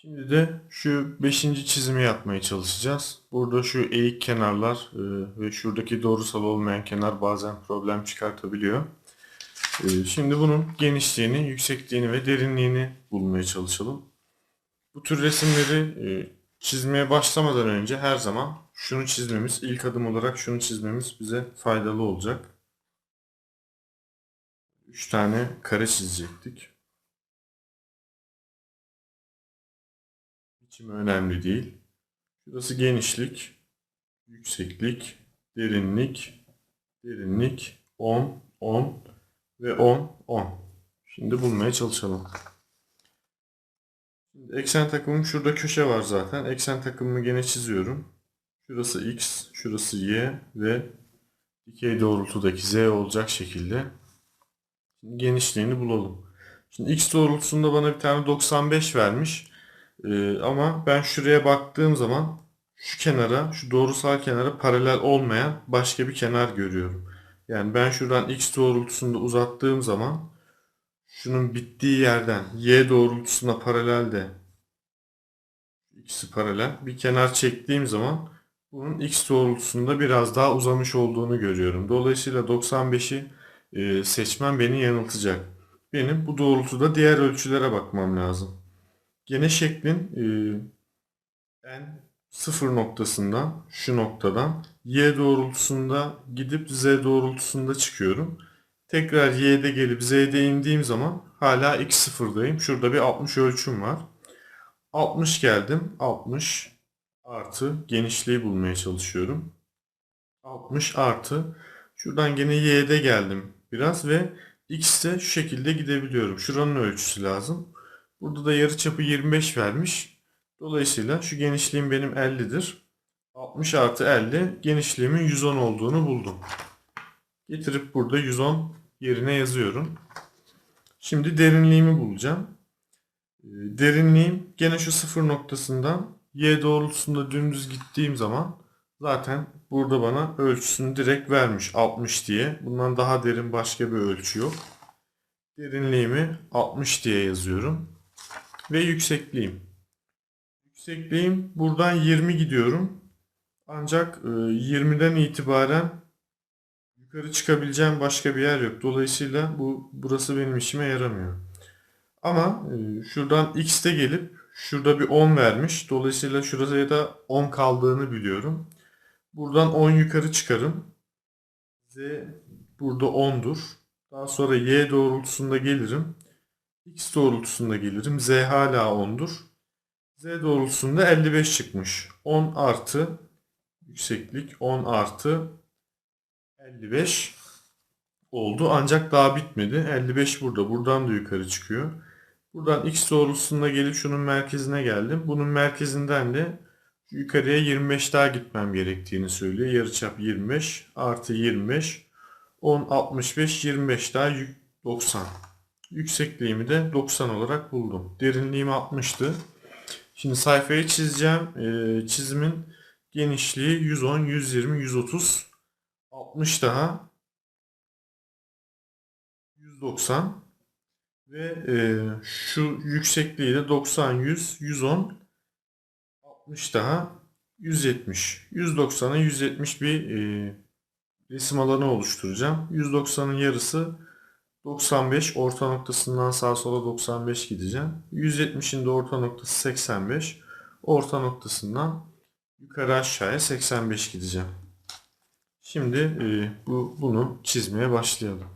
Şimdi de şu 5. çizimi yapmaya çalışacağız. Burada şu eğik kenarlar e, ve şuradaki doğrusal olmayan kenar bazen problem çıkartabiliyor. E, Şimdi bunun genişliğini, yüksekliğini ve derinliğini bulmaya çalışalım. Bu tür resimleri e, çizmeye başlamadan önce her zaman şunu çizmemiz, ilk adım olarak şunu çizmemiz bize faydalı olacak. 3 tane kare çizecektik. Biçimi önemli değil. Şurası genişlik, yükseklik, derinlik, derinlik, 10, 10 ve 10, 10. Şimdi bulmaya çalışalım. Şimdi eksen takımım şurada köşe var zaten. Eksen takımımı gene çiziyorum. Şurası x, şurası y ve dikey doğrultudaki z olacak şekilde Şimdi genişliğini bulalım. Şimdi x doğrultusunda bana bir tane 95 vermiş. Ee, ama ben şuraya baktığım zaman şu kenara, şu doğrusal kenara paralel olmayan başka bir kenar görüyorum. Yani ben şuradan x doğrultusunda uzattığım zaman şunun bittiği yerden y doğrultusuna paralel de ikisi paralel bir kenar çektiğim zaman bunun x doğrultusunda biraz daha uzamış olduğunu görüyorum. Dolayısıyla 95'i e, seçmem beni yanıltacak. Benim bu doğrultuda diğer ölçülere bakmam lazım. Gene şeklin en sıfır noktasından şu noktadan y doğrultusunda gidip z doğrultusunda çıkıyorum. Tekrar y'de gelip z'de indiğim zaman hala x sıfırdayım. Şurada bir 60 ölçüm var. 60 geldim. 60 artı genişliği bulmaya çalışıyorum. 60 artı şuradan gene y'de geldim biraz ve x'te şu şekilde gidebiliyorum. Şuranın ölçüsü lazım. Burada da yarıçapı 25 vermiş. Dolayısıyla şu genişliğim benim 50'dir. 60 artı 50 genişliğimin 110 olduğunu buldum. Getirip burada 110 yerine yazıyorum. Şimdi derinliğimi bulacağım. Ee, Derinliğim gene şu sıfır noktasından y doğrultusunda dümdüz gittiğim zaman zaten burada bana ölçüsünü direkt vermiş 60 diye. Bundan daha derin başka bir ölçü yok. Derinliğimi 60 diye yazıyorum. Ve yüksekliğim. Yüksekliğim buradan 20 gidiyorum. Ancak e, 20'den itibaren yukarı çıkabileceğim başka bir yer yok. Dolayısıyla bu burası benim işime yaramıyor. Ama e, şuradan x'te gelip şurada bir 10 vermiş. Dolayısıyla şuraya da 10 kaldığını biliyorum. Buradan 10 yukarı çıkarım. Z burada 10'dur. Daha sonra y doğrultusunda gelirim. X doğrultusunda gelirim. Z hala 10'dur. Z doğrultusunda 55 çıkmış. 10 artı yükseklik 10 artı 55 oldu. Ancak daha bitmedi. 55 burada. Buradan da yukarı çıkıyor. Buradan x doğrultusunda gelip şunun merkezine geldim. Bunun merkezinden de yukarıya 25 daha gitmem gerektiğini söylüyor. Yarıçap 25 artı 25 10 65 25 daha yük- 90. Yüksekliğimi de 90 olarak buldum. Derinliğim 60'tı. Şimdi sayfayı çizeceğim. Ee, çizimin genişliği 110, 120, 130, 60 daha 190 ve e, şu yüksekliği de 90, 100, 110, 60 daha 170. 190'a 170 bir e, resim alanı oluşturacağım. 190'ın yarısı 95. Orta noktasından sağa sola 95 gideceğim. 170'in de orta noktası 85. Orta noktasından yukarı aşağıya 85 gideceğim. Şimdi e, bu bunu çizmeye başlayalım.